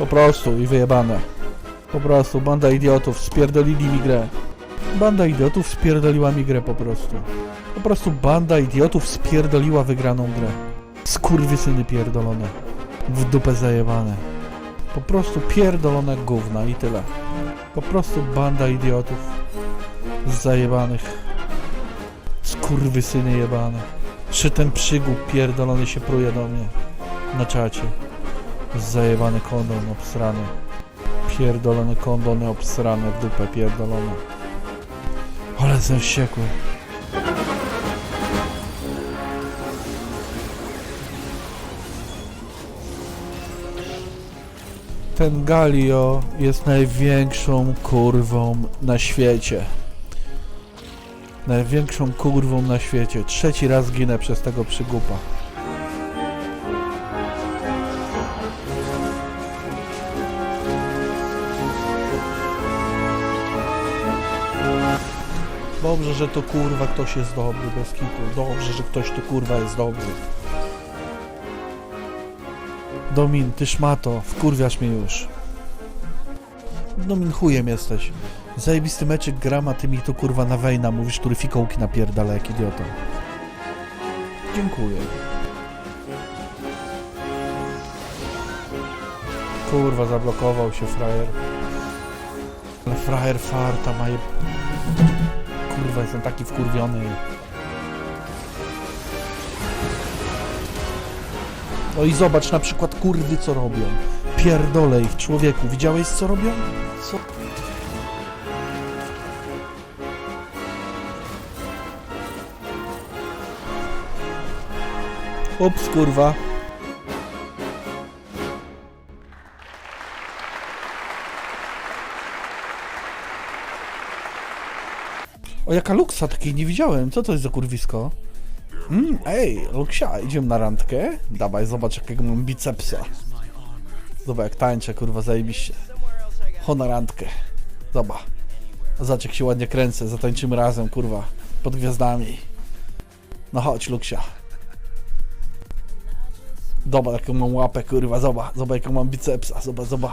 Po prostu i wyjebane. Po prostu banda idiotów spierdolili mi grę. Banda idiotów spierdoliła mi grę po prostu. Po prostu banda idiotów spierdoliła wygraną grę. Skurwysyny pierdolone. W dupę zajebane. Po prostu pierdolone gówna i tyle. Po prostu banda idiotów. Zajebanych. Skurwysyny jebane. Czy ten przygód pierdolony się pruje do mnie na czacie. Zajebany kondon obsrany. Pierdolone kondony obsrane w dupę pierdolone. Ale jestem wściekły. Ten Galio jest największą kurwą na świecie. Największą kurwą na świecie. Trzeci raz ginę przez tego przygupa. Dobrze, że to kurwa ktoś jest dobry bez kitu. Dobrze, że ktoś tu kurwa jest dobry. Domin, ty szmato, wkurwiasz mnie już. Domin chujem jesteś. Zajebisty meczyk gram, a ty mi tu kurwa na wejna mówisz, który fikołki napierdala jak idiota. Dziękuję. Kurwa, zablokował się frajer. Ale frajer farta ma je... Kurwa, jestem taki wkurwiony. No i zobacz na przykład kurwy co robią. Pierdolę ich, człowieku. Widziałeś co robią? Co? Ups, kurwa. O, jaka luksa, takiej nie widziałem. Co to jest za kurwisko? Mm, ej, Luksia, idziemy na randkę? Dawaj, zobacz jakiego mam bicepsa. Zobacz jak tańczę, kurwa, zajebiście. Ho na randkę. Zobacz. Zobacz jak się ładnie kręcę, zatańczymy razem, kurwa. Pod gwiazdami. No chodź, Luksia. Zobacz jaką mam łapę, kurwa, zobacz. Zobacz jaką mam bicepsa, zobacz, zobacz.